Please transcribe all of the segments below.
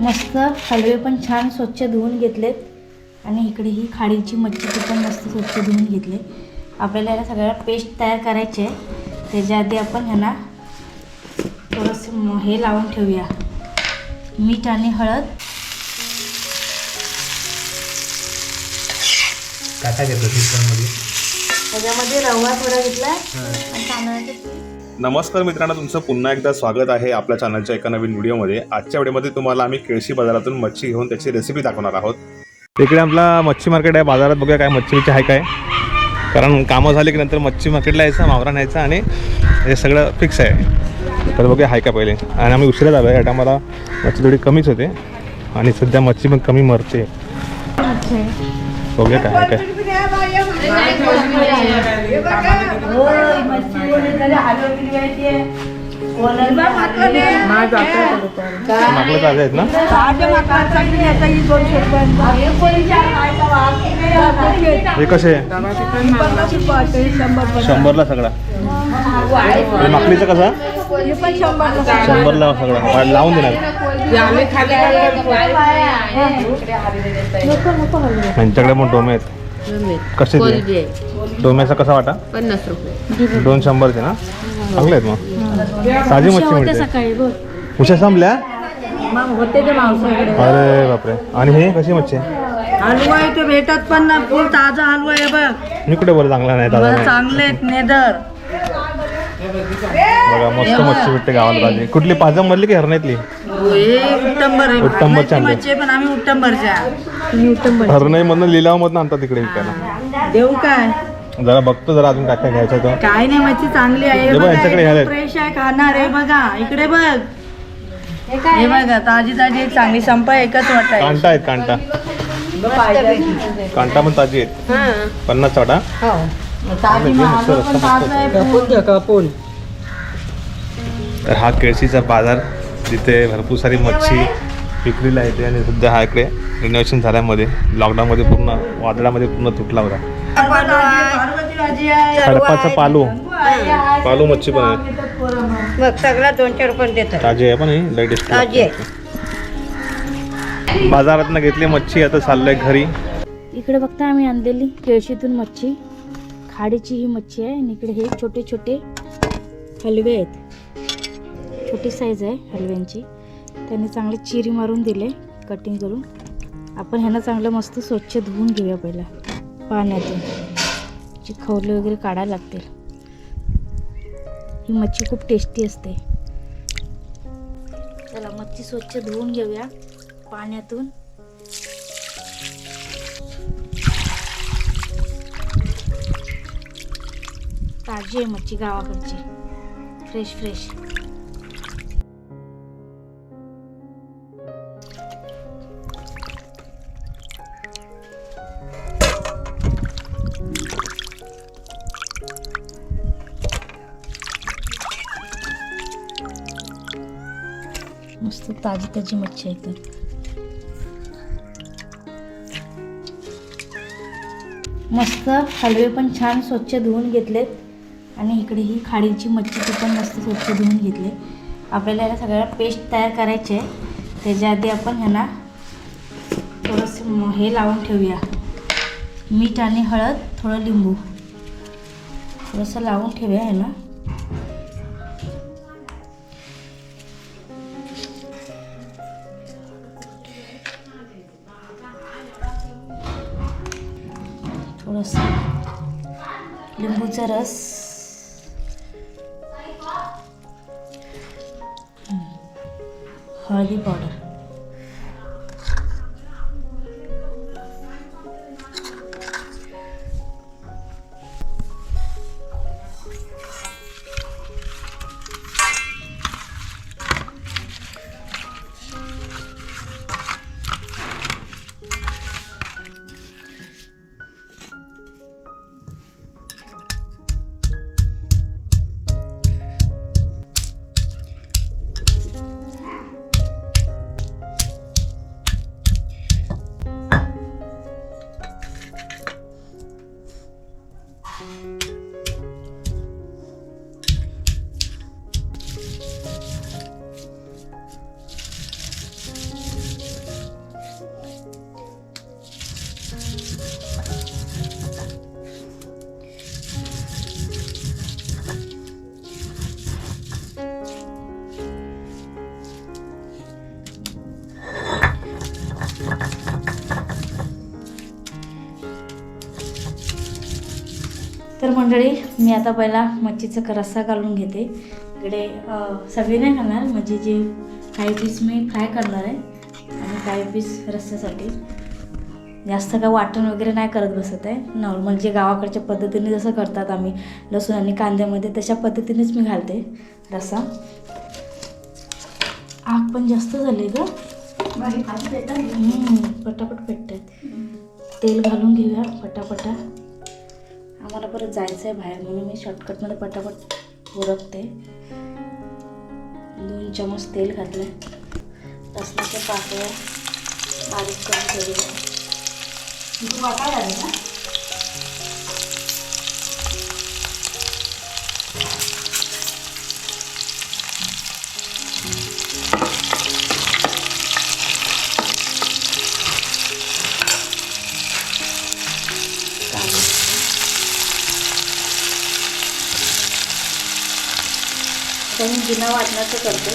मस्त हलवे पण छान स्वच्छ धुवून घेतलेत. आणि इकडे ही खाडीची मच्छी ती पण मस्त स्वच्छ धुवून घेतले. आपल्याला याला सगळ्याला पेस्ट तयार करायची आहे त्याच्या आधी आपण ह्यांना थोडंसं हे लावून ठेवूया. मीठ आणि हळद. त्याच्यामध्ये रवा थोडा घेतला आणि तांदळाचे नमस्कार मित्रांनो तुमचं पुन्हा एकदा स्वागत आहे आपल्या चॅनलच्या एका नवीन व्हिडिओमध्ये आजच्या व्हिडिओमध्ये तुम्हाला आम्ही केळशी बाजारातून मच्छी घेऊन त्याची रेसिपी दाखवणार आहोत इकडे आपला मच्छी मार्केट आहे बाजारात बघूया काय मच्छी बिच्छी आहे काय कारण कामं झाली की नंतर मच्छी मार्केटला यायचं मावरा न्यायचं आणि हे सगळं फिक्स आहे तर बघूया आहे का पहिले आणि आम्ही उशिरा झालो आहे या टायमाला मच्छी थोडी कमीच होते आणि सध्या मच्छी पण कमी मरते बघूया काय काय मागलं ताजे आहेत. ना? हे कसे? शंभरला सगळा. हे माकलीचं कसा? शंभरला सगळा. लावून देणार. यांच्याकडे पण डोमे आहेत. कसे ते डोम्याचा कसा वाटा? पन्नास रुपये. दोन शंभरचे ना? चांगले आहेत मग. ताजी मच्छी मिळते सकाळी बघ. उशा संपल्या? होते ते मावसाकडे. अरे बापरे. आणि हे कशी मच्छी आहे? हलवा इथे भेटत पण ना फुल ताजा हलवा आहे बघ. मी कुठे बरं चांगला नाही ताजा बरं नाही. चांगले आहेत नेदर. बघा मस्त मच्छी भेटते गावाला ताजी. कुठली पाजम मधली की हरण्यातली? हे आहे. मच्छी पण आम्ही हरणाई मधनं लिलाव मधनं आणतात तिकडे विकायला. देऊ काय? जरा बघतो जरा अजून काय काय घ्यायचं तर. काय नाही मच्छी चांगली आहे. हे हे बघ, यांच्याकडे फ्रेश आहे खाणार आहे बघा. इकडे बघ. हे बघा ताजी ताजी एक चांगली संपा एकच वाट आहे. कांटा आहेत कांटा. कांटा पण ताजी आहेत. पन्नास वाटा. ताजी आहे. तर हा केळशीचा बाजार जिथे भरपूर सारी मच्छी विक्रीला येते आणि सध्या हा इकडे रिनोव्हेशन झाल्यामध्ये लॉकडाऊनमध्ये पूर्ण वादळामध्ये पूर्ण तुटला होता. पार्वती भाजी आहे खडपाचा पालू. पालू मच्छी पण आहे. मग सगळा दोनशे रुपये देतात ताजी आहे पण ही लेटेस्ट ताजी. बाजारातनं घेतली मच्छी आता चाललंय घरी. इकडे बघता आम्ही आणलेली केळशीतून मच्छी. खाडीची ही मच्छी आहे आणि इकडे हे छोटे छोटे हलवे आहेत. छोटी साईज आहे हलव्यांची. त्यांनी चांगले चिरी मारून दिले कटिंग करून. आपण ह्यांना चांगलं मस्त स्वच्छ धुवून घेऊया पहिला पाण्यातून. जी खवले वगैरे काढायला लागतील. ही मच्छी खूप टेस्टी असते. चला मच्छी स्वच्छ धुवून घेऊया पाण्यातून. ताजी आहे मच्छी गावाकडची. फ्रेश फ्रेश मस्त ताजी ताजी मच्छी आहे एकदम मस्त हलवे पण छान स्वच्छ धुवून घेतलेत. आणि इकडे ही खाडीची मच्छी ती पण मस्त स्वच्छ धुवून घेतले. आपल्याला याला सगळ्या पेस्ट तयार करायचे आहे. त्याच्या आधी आपण ह्यांना थोडंसं हे लावून ठेवूया. मीठ आणि हळद थोडं लिंबू. थोडंसं लावून ठेवूया ह्यांना. Ceres. मंडळी मी आता पहिला मच्छीचा रस्सा घालून घेते. इकडे सगळे नाही घालणार म्हणजे जे काही पीस मी फ्राय करणार आहे आणि काही पीस रस्स्यासाठी. जास्त काय वाटण वगैरे नाही करत बसत आहे. नॉर्मल जे गावाकडच्या पद्धतीने जसं करतात आम्ही लसूण आणि कांद्यामध्ये तशा पद्धतीनेच मी घालते रस्सा. आग पण जास्त झाली ग. पटापट पेटतात तेल घालून घेऊया पटापटा. मला परत जायचं आहे बाहेर म्हणून मी शॉर्टकटमध्ये पटापट उरकते दोन चमच तेल घातले लसणाच्या पाकळ्या बारीक करून ठेवलेल्या तू वाटायला लागेल ना? बिना वाटण्याचं करते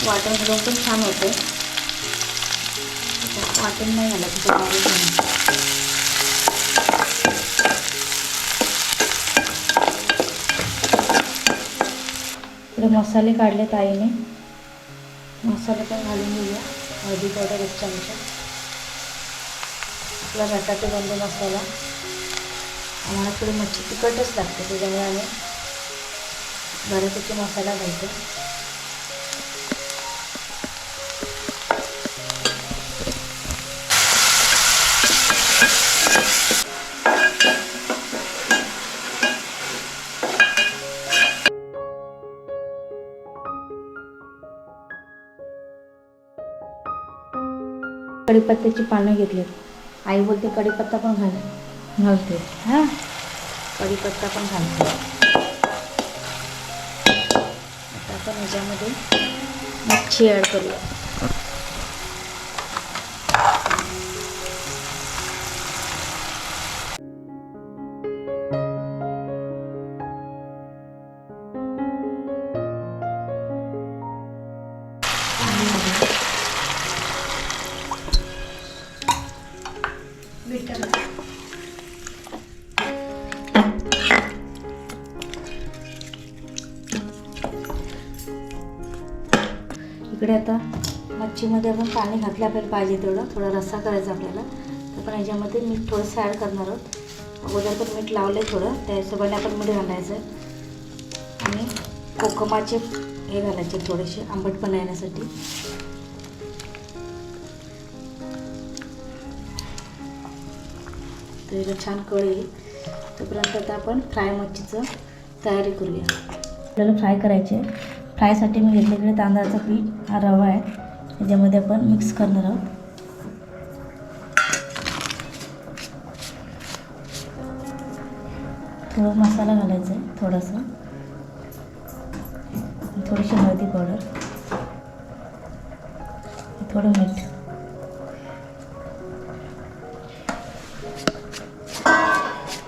वाटण घालून पण छान होते वाटण नाही आलं तिथं बारीक इकडे मसाले काढले ताईने. मसाले पण घालून घेऊया. हळदी पावडर एक चमचा. आपला बटाटे बंद मसाला. आम्हाला थोडी मच्छी तिखटच लागते त्याच्यामुळे आम्ही बऱ्यापैकी मसाला घालतो कढीपत्त्याची पानं घेतली. आई बोलते कढीपत्ता पण घाल. घालते. हां. कढीपत्ता पण घालते. आता ह्याच्यामध्ये मच्छी ॲड करूया. इकडे आता मच्छीमध्ये आपण पाणी घातलं आपल्याला पाहिजे तेवढं. थोडा रस्सा करायचा आपल्याला. तर पण ह्याच्यामध्ये मीठ थोडंसं ॲड करणार आहोत. अगोदर पण मीठ लावलं आहे थोडं. त्या हिशोबाने आपण मीठ घालायचं आणि कोकमाचे हे घालायचे थोडेसे. आंबटपणा येण्यासाठी तर छान कळ येईल तोपर्यंत आता आपण फ्राय मच्छीचं तयारी करूया. आपल्याला फ्राय करायचे फ्रायसाठी मी घेतलेकडे तांदळाचं पीठ हा रवा आहे. त्याच्यामध्ये आपण मिक्स करणार आहोत. थोडं मसाला घालायचा आहे थोडासा. थोडीशी हळदी पावडर. थोडं मीठ.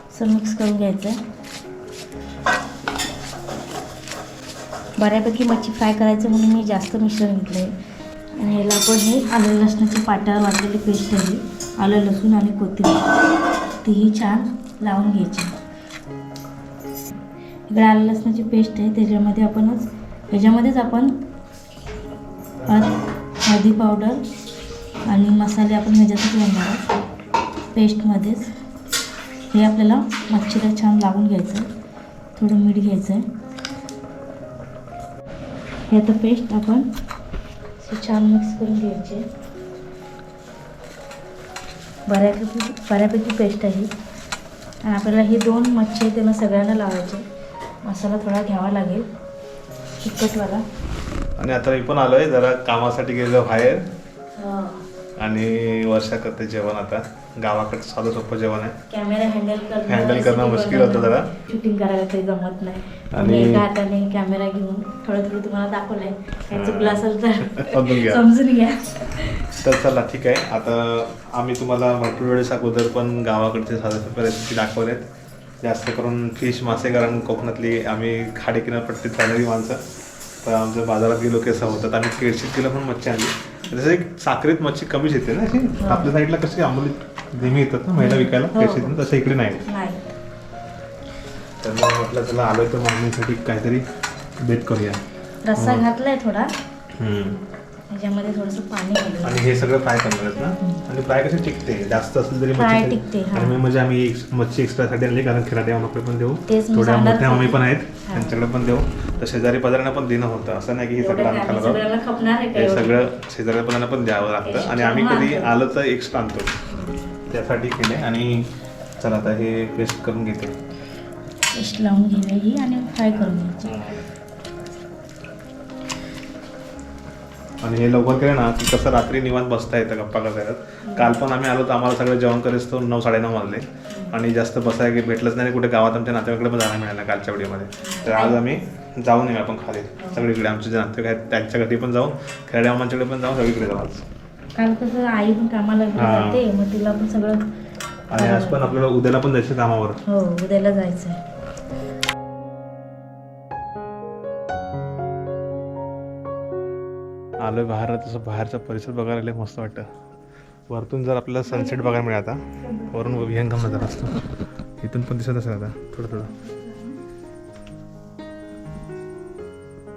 असं मिक्स करून घ्यायचं आहे. बऱ्यापैकी मच्छी फ्राय करायचं म्हणून मी जास्त मिश्रण घेतलं आहे आणि याला आपण हे आलं लसणाची पाटावर वाटलेली पेस्ट आहे आलं लसूण आणि कोथिंबीर. तीही छान लावून घ्यायची. इकडे आलं लसणाची पेस्ट आहे. त्याच्यामध्ये आपणच ह्याच्यामध्येच आपण हळदी पावडर आणि मसाले आपण ह्याच्यातच घालणार आहोत. पेस्टमध्येच. हे आपल्याला मच्छीला छान लावून घ्यायचं आहे थोडं मीठ घ्यायचं आहे हे आता पेस्ट आपण छान मिक्स करून घ्यायची. बऱ्यापैकी बऱ्यापैकी पेस्ट आहे. आणि आपल्याला ही दोन मच्छी त्यांना सगळ्यांना लावायचे. मसाला थोडा घ्यावा लागेल. तिखटवाला आणि आता मी पण आलो आहे जरा कामासाठी गेलो बाहेर. आणि वर्षा करते जेवण आता. गावाकडचं साधं सोपं जेवण आहे. कॅमेरा हँडल करणं Handle करणं मुश्किल होतं जरा. शूटिंग करायला काही जमत नाही. आणि- आणि एका हाताने कॅमेरा घेऊन थोडं थोडं तुम्हाला दाखवलंय. काही चुकलं असेल तर समजून घ्या. समजून घ्या. तर चला ठीक आहे. आता आम्ही तुम्हाला भरपूर वेळेस अगोदर पण गावाकडचे साधे सोपे रेसिपी दाखवलेत. जास्त करून फिश मासे कारण कोकणातली आम्ही खाडी किनारपट्टीत राहणारी माणसं. तर आमच्या बाजारात गेलो की असं होतं तर आम्ही केळशीत गेलो पण मच्छी आणली. जसं एक साखरेत मच्छी कमीच येते ना अशी? आपल्या साईडला कशी आंबोली नेहमी येतात ना महिला विकायला हो. केळशीत तसं इकडे नाही. नाही. म्हटलं चला आलोय तर मागणीसाठी काहीतरी बेत करूया. रस्सा घातलाय थोडा. हम्म. त्याच्यामध्ये थोडंसं पाणी आणि हे सगळं फ्राय करणार आहेत ना? आणि फ्राय कसे टिकते? जास्त असेल तरी Fry मच्छी टिकते, हा. आणि म्हणजे आम्ही एक- मच्छी एक्स्ट्रासाठी आणली कारण खिराट्या मामाकडे पण देऊ. तेच मी थोड्या सांगणार मोठ्या होते. पण आहेत हा. त्यांच्याकडे पण देऊ. तर शेजारी पदार्थांना पण देणं होतं. असं नाही की हे सगळं आम्ही खाणार आहोत. सगळ्यांना खपणार आहे का हे एवढं? सगळं शेजारी पदार्थांना पण द्यावं लागतं. आणि आम्ही कधी आलं तर एक्स्ट्रा आणतो. त्यासाठी केले आणि चला आता हे पेस्ट करून घेते. पेस्ट लावून घेऊया ही आणि फ्राय करून घ्यायची. आणि हे लवकर केलं ना की कसं रात्री निवांत बसता येतं गप्पा करता. काल पण आम्ही आलो तर आम्हाला सगळं जेवण करेस तो नऊ साडेनऊ वाजले. आणि जास्त बसाय की भेटलंच नाही कुठे गावात आमच्या नातेवाईकडे पण जायला मिळालं कालच्या व्हिडिओमध्ये. तर आज आम्ही जाऊन येऊ आपण खाली. सगळीकडे आमचे जे नातेवाईक आहेत त्यांच्या घरी पण जाऊन खेळड्या मामांच्याकडे पण जाऊन सगळीकडे जाऊ आज. काल कसं आई पण कामाला हा. जाते मग तिला पण सगळं आणि आज पण आपल्याला उद्याला पण जायचं कामावर. हो उद्याला जायचं आहे आलोय बाहेर तसं बाहेरचा परिसर बघायला लय मस्त वाटतं. वरतून जर आपल्याला सनसेट बघायला मिळाला आता वरून विहंगम नजर असतो. इथून पण दिसत असेल आता थोडं थोडं.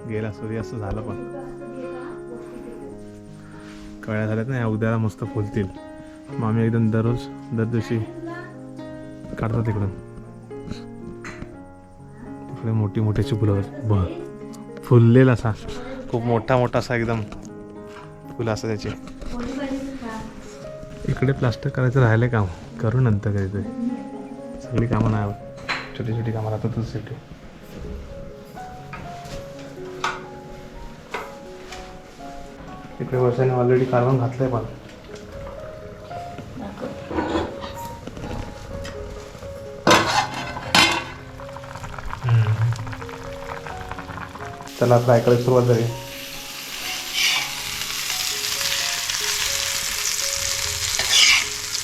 गेला सूर्यास्त झालं पण. कळ्या झाल्यात ना या उद्याला मस्त फुलतील. मग आम्ही एकदम दररोज दर दिवशी काढतो तिकडून इकडे मोठी मोठ्याची फुलं ब फुललेला असा. खूप मोठा मोठा असा एकदम फुलं असं त्याचे. इकडे प्लास्टर करायचं राहिले काम. करू नंतर काहीतरी. सगळी कामं नाही छोटी छोटी कामं राहतातच शेवटी. इकडे वर्षाने ऑलरेडी कार्बन घातलंय पण. त्याला फ्राय करायला सुरुवात झाली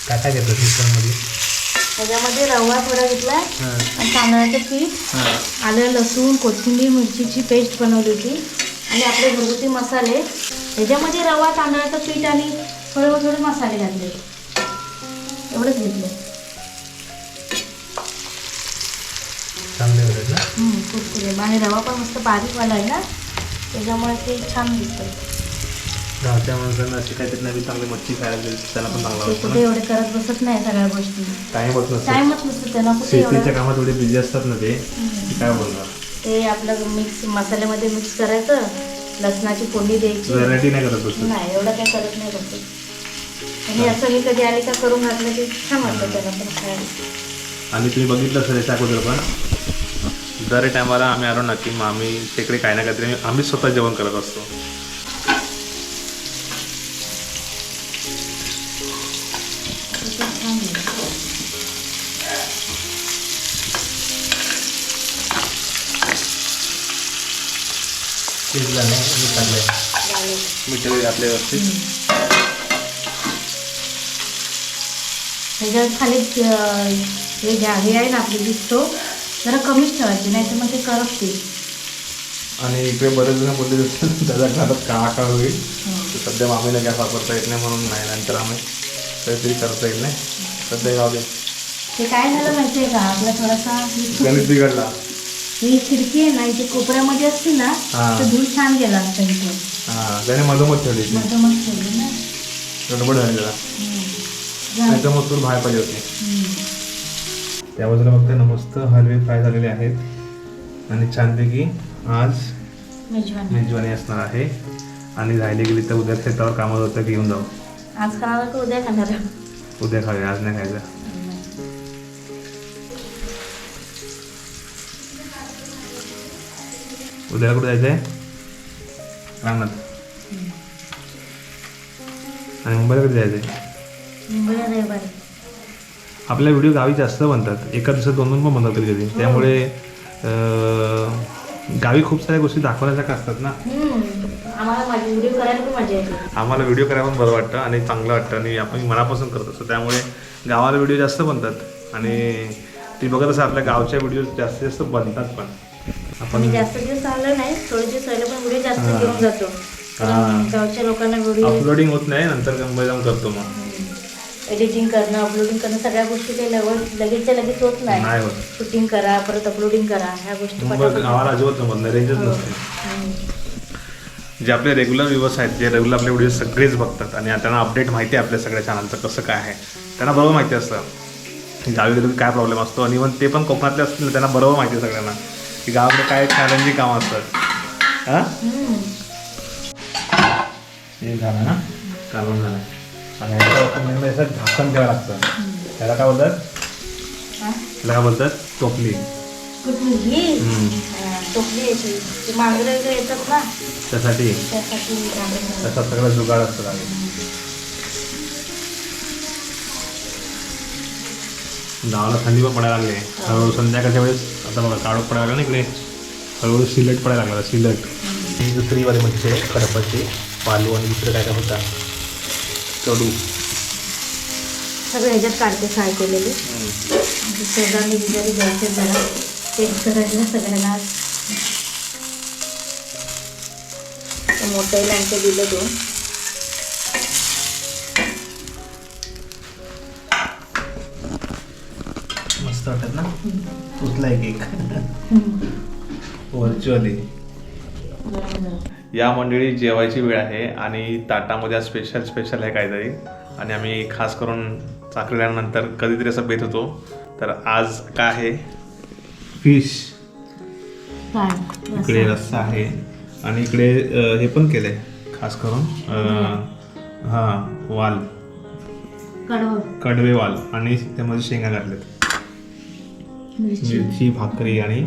काय काय घेतलं मिश्रणमध्ये त्याच्यामध्ये रवा थोडा घेतला आणि तांदळाचं पीठ आलं लसूण कोथिंबीर मिरचीची पेस्ट बनवली होती. आणि आपले घरगुती मसाले त्याच्यामध्ये रवा तांदळाचं पीठ आणि थोडे थोडे मसाले घातले. एवढंच घेतलं. कुरकुरे आणि रवा पण मस्त बारीकवाला आहे ना? त्याच्यामुळे ते छान दिसतं गावच्या माणसांना अशी काहीतरी नवीन चांगली मच्छी खायला त्याला पण चांगला कुठे एवढे करत बसत नाही सगळ्या गोष्टी. नसतो. टाइमच नसतो त्यांना शेतीच्या एवढं? कामात एवढे बिझी असतात ना ते काय बोलणार? ते आपलं मिक्स मसाल्यामध्ये मिक्स करायचं लसणाची फोडणी द्यायची. व्हरायटी नाही करत बसत. नाही एवढं काही करत नाही बसत. आणि असं मी कधी आले का करून घातलं की छान वाटतं त्याला पण खायला. आणि तुम्ही बघितलं असेल याच्या अगोदर पण? दर टायमाला आम्ही आलो ना की मग आम्ही तिकडे काही ना काहीतरी आम्ही- आम्हीच स्वतः जेवण करत असतो ते छान लागतं. शिजलं नाही मीठ टाकलंय. मीठ आपल्या व्यवस्थित त्याच्यात खाली हे घ्या हे आहे ना आपली दिसतो जरा कमीच ठेवायची नाही तर मग ते करपते आणि इकडे बरेच जण बोलले जातात त्याच्या घरात काळा काळ होईल? सध्या मामीला गॅस वापरता येत नाही म्हणून नाही नंतर आम्ही काहीतरी करता येईल नाही. सध्या दे. ते काय झालं माहिती आहे का? आपला थोडासा ही गणित बिघडला. ही खिडकी आहे ना इथे कोपऱ्यामध्ये असते ना हा. तर धूळ छान गेला असता इथे. हां त्याने मधोमध ठेवली ती मग ठेवली ना. गडबड झाली हम्म. मग तूर बाहेर पाहिजे होती. हम्म. त्या बाजूला बघताय ना मस्त हलवे फ्राय झालेले आहेत. आणि छानपैकी आज मेजवानी. मेजवानी असणार आहे. आणि राहिली गेली तर उद्या शेतावर कामात होतं घेऊन जाऊ. आज खाणार का उद्या खाणार? उद्या खाऊया आज नाही खायचं. उद्याला कुठे जायचं आहे रानात आणि मुंबईला कधी जायचं आहे मुंबईला रविवारी आपल्या व्हिडिओ गावी जास्त बनतात. एका दिवसात दोन दोन पण बनतात कधी कधी. त्यामुळे अं, गावी खूप साऱ्या गोष्टी दाखवण्यासारख्या असतात ना. हम्म. आम्हाला माझी व्हिडिओ करायला पण मजा येते. आम्हाला व्हिडिओ करायला पण बरं वाटतं आणि चांगलं वाटतं आणि आपण मनापासून करत असतो. त्यामुळे गावाला व्हिडिओ जास्त बनतात. आणि ती बघत असं आपल्या गावच्या व्हिडिओ जास्तीत जास्त बनतात पण. आपण जास्त दिवस आलो नाही थोडे दिवस राहिले पण व्हिडिओ जास्त हा. घेऊन जातो. कारण. गावच्या लोकांना व्हिडिओ अपलोडिंग होत नाही नंतर मुंबई जाऊन करतो मग. एडिटिंग करणं अपलोडिंग करणं सगळ्या गोष्टी काही लगेच लगेचच्या लगेच होत नाही. नाही होत. शूटिंग करा परत अपलोडिंग करा ह्या गोष्टी मुंबई पटापट गावाला अजिबात जमत नाही रेंजच हो. नसते. हम्म. जे आपले रेग्युलर व्ह्यूवर्स आहेत जे रेग्युलर आपले व्हिडिओ सगळेच बघतात आणि त्यांना अपडेट माहिती आहे आपल्या सगळ्या चॅनलचं कसं काय आहे त्यांना बरोबर माहिती असतं. गावी गेलो की काय प्रॉब्लेम असतो? आणि इव्हन ते पण कोकणातले असतील त्यांना बरोबर माहिती आहे सगळ्यांना. की गावाकडे काय चॅलेंजिंग कामं असतात. हां? हम्म. हे झालं ना? कालवण झालं. आणि म्हणजे असं झाकण ठेवावं लागतं. त्याला काय बोलतात? हा? त्याला काय बोलतात? टोपली. त्यासाठी. त्याचा सगळं जुगाड असतं आधी गावाला थंडी पण पडायला लागली. हळूहळू संध्याकाळच्या वेळेस आता बघा काळोख पडायला लागला ना इकडे. हळूहळू सिलट पडायला लागला सिलट. ही दुसरी वाली म्हणजे आहे खडपाची पालू आणि दुसरं काय काय होता कडू. सगळं ह्याच्यात काढते फ्राय केलेली. शेजारनी बिजारी घ्यायचे जरा. टेस्ट करायला सगळ्यांना दिलं दोन. वाटत ना? उचला एक एक. व्हर्च्युअली या मंडळी जेवायची वेळ आहे आणि ताटामध्ये स्पेशल स्पेशल आहे काहीतरी. आणि आम्ही खास करून चाकलेल्यानंतर कधीतरी असं बेत होतो. तर आज काय आहे? फिश इकडे रस्सा. आहे. आणि इकडे हे पण केलंय खास करून हा वाल. कडवं. कडवे वाल. आणि त्यामध्ये शेंगा घातलेत मिरची. भाकरी आणि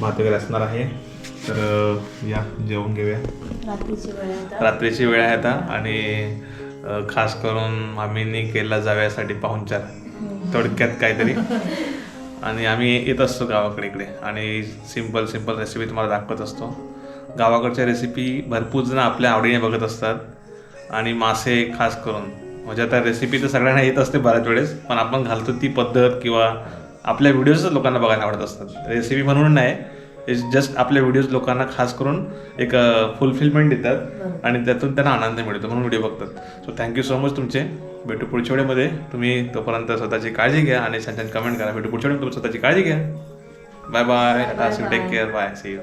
भात वगैरे असणार आहे. तर या जेवून घेऊया. रात्रीची वेळ आहे आता. रात्रीची वेळ आहे आता आणि खास करून मामींनी केला जाव्यासाठी पाहुणचार. थोडक्यात काहीतरी. आणि आम्ही येत असतो गावाकडे इकडे. आणि सिंपल सिंपल रेसिपी तुम्हाला दाखवत असतो. गावाकडच्या रेसिपी भरपूर जण आपल्या आवडीने बघत असतात. आणि मासे खास करून. म्हणजे आता रेसिपी तर सगळ्यांना येत असते बऱ्याच वेळेस. पण आपण घालतो ती पद्धत किंवा आपल्या व्हिडिओजच लोकांना बघायला आवडत असतात. रेसिपी म्हणून नाही इट्स जस्ट आपल्या व्हिडिओज लोकांना खास करून एक फुलफिलमेंट देतात आणि त्यातून त्यांना आनंद मिळतो म्हणून व्हिडिओ बघतात. सो थँक्यू सो मच तुमचे. भेटू पुढच्या वेळेमध्ये. तुम्ही तोपर्यंत स्वतःची काळजी घ्या आणि छान छान कमेंट करा. भेटू पुढच्या वेळेमध्ये तुम्ही स्वतःची काळजी घ्या. Bye bye take care bye see you